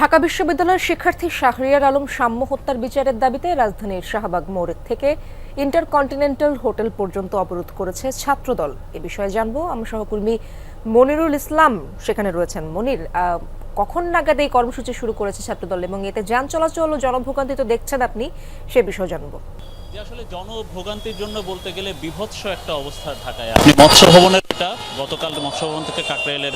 ঢাকা বিশ্ববিদ্যালয়ের শিক্ষার্থী শাহরিয়ার আলম সাম্য হত্যার বিচারের দাবিতে রাজধানীর শাহবাগ মোড় থেকে ইন্টারকন্টিনেন্টাল হোটেল পর্যন্ত অবরোধ করেছে ছাত্রদল। এ বিষয়ে জানব আমার সহকর্মী মনিরুল ইসলাম। সেখানে রয়েছেন মনির। কখন নাগাদ এই কর্মসূচি শুরু করেছে ছাত্রদল এবং এতে যান চলাচল ও জনভোগান্তি তো দেখছেন আপনি, সে বিষয়ে জানব। যে আসলে জনভোগান্তির জন্য বলতে গেলে বিভৎস একটা অবস্থা ঢাকায় আপনি মৎস্য ভবনের এটা গতকাল মৎস্য ভবন থেকে কাকরাইলের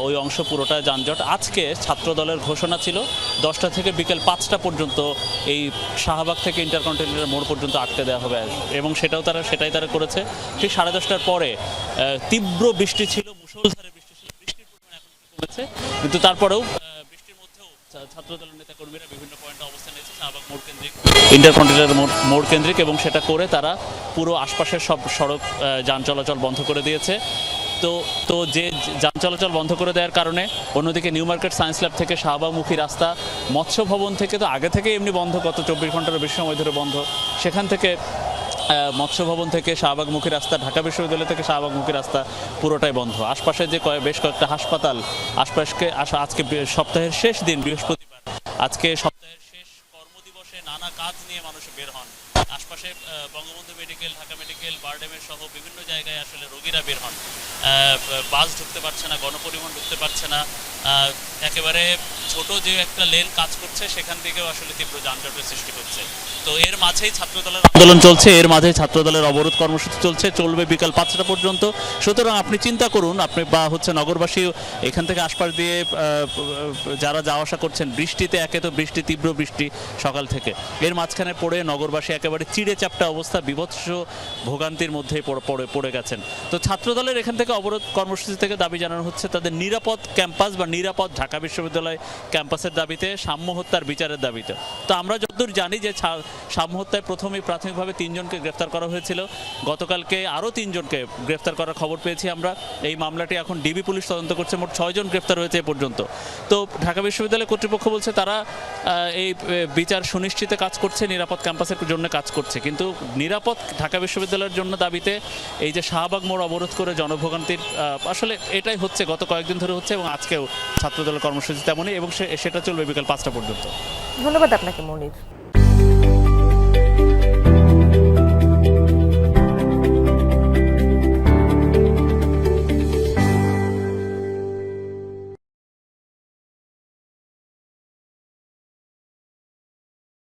ওই অংশ পুরোটা যানজট। আজকে ছাত্র দলের ঘোষণা ছিল দশটা থেকে বিকেল পাঁচটা পর্যন্ত এই শাহবাগ থেকে ইন্টারকন্টিনেন্টাল মোড় পর্যন্ত আটকে দেওয়া হবে। এবং সেটাও তারা সেটাই তারা করেছে। ঠিক সাড়ে দশটার পরে তীব্র বৃষ্টি ছিল মুষলধারে বৃষ্টি ছিল। বৃষ্টির পরিমাণ এখন কমেছে। কিন্তু তারপরেও বৃষ্টির মধ্যেও ছা- ছাত্র দলের নেতাকর্মীরা বিভিন্ন পয়েন্টে অবস্থান ইন্টারকন্টিনেন্টাল মোড়- কেন্দ্রিক এবং সেটা করে তারা পুরো আশপাশের সব সড়ক যান চলাচল বন্ধ করে দিয়েছে। তো তো যে যান চলাচল বন্ধ করে দেওয়ার কারণে অন্যদিকে নিউ মার্কেট সায়েন্স ল্যাব থেকে শাহবাগমুখী রাস্তা, মৎস্য ভবন থেকে তো আগে থেকে এমনি বন্ধ, গত চব্বিশ ঘণ্টার বেশি সময় ধরে বন্ধ। সেখান থেকে মৎস্য ভবন থেকে শাহবাগমুখী রাস্তা, ঢাকা বিশ্ববিদ্যালয় থেকে শাহবাগমুখী রাস্তা পুরোটাই বন্ধ। আশপাশে যে কয়- বেশ কয়েকটা হাসপাতাল, আশপাশকে আজকে সপ্তাহের শেষ দিন, বৃহস্পতিবার, আজকে সপ্তাহের শেষ কর্মদিবসে নানা কাজ নিয়ে মানুষ বের হন। আশপাশে বঙ্গবন্ধু মেডিকেল, ঢাকা মেডিকেল, বারডেমের সহ বিভিন্ন জায়গায় আসলে রোগীরা বের হন। বাস ঢুকতে পারছে না, গণপরিবহন ঢুকতে পারছে না। একেবারে ছোট যে একটা লেন কাজ করছে, সেখান থেকেও আসলে তীব্র যানজটের সৃষ্টি করছে তো এর মাঝেই ছাত্রদলের আন্দোলন চলছে, এর মাঝে ছাত্রদলের অবরোধ কর্মসূচি চলছে, চলবে বিকাল পাঁচটা পর্যন্ত। সুতরাং আপনি চিন্তা করুন, আপনি বা হচ্ছে নগরবাসী এখান থেকে আশপাশ দিয়ে যারা যাওয়া আসা করছেন, বৃষ্টিতে একে তো বৃষ্টি, তীব্র বৃষ্টি সকাল থেকে। এর মাঝখানে পড়ে নগরবাসী একেবারে চিড়ে চাপটা অবস্থা, বিভৎস ভোগান্তির মধ্যেই পড়ে- পড়ে গেছেন। তো ছাত্রদলের এখান থেকে অবরোধ কর্মসূচি থেকে দাবি জানানো হচ্ছে, তাদের নিরাপদ ক্যাম্পাস বা নিরাপদ ঢাকা বিশ্ববিদ্যালয় ক্যাম্পাসের দাবিতে, সাম্য হত্যার বিচারের দাবিতে। তো আমরা যতদূর জানি যে সাম্য হত্যায় প্রথমেই প্রাথমিকভাবে তিনজনকে গ্রেফতার করা হয়েছিল। গতকালকে আরও তিনজনকে গ্রেফতার করার খবর পেয়েছি আমরা। এই মামলাটি এখন ডিবি পুলিশ তদন্ত করছে, মোট ছয়জন গ্রেফতার হয়েছে এ পর্যন্ত। তো ঢাকা বিশ্ববিদ্যালয় কর্তৃপক্ষ বলছে, তারা এই বিচার সুনিশ্চিতে কাজ করছে, নিরাপদ ক্যাম্পাসের জন্য কাজ করছে। কিন্তু নিরাপদ ঢাকা বিশ্ববিদ্যালয়ের জন্য দাবিতে এই যে শাহবাগ মোড় অবরোধ করে জনভোগান্তির আসলে এটাই হচ্ছে, গত কয়েকদিন ধরে হচ্ছে এবং আজকেও ছাত্রদলের কর্মসূচি তেমনই এবং সেটা চলবে বিকাল পাঁচটা পর্যন্ত। ধন্যবাদ আপনাকে, মনির।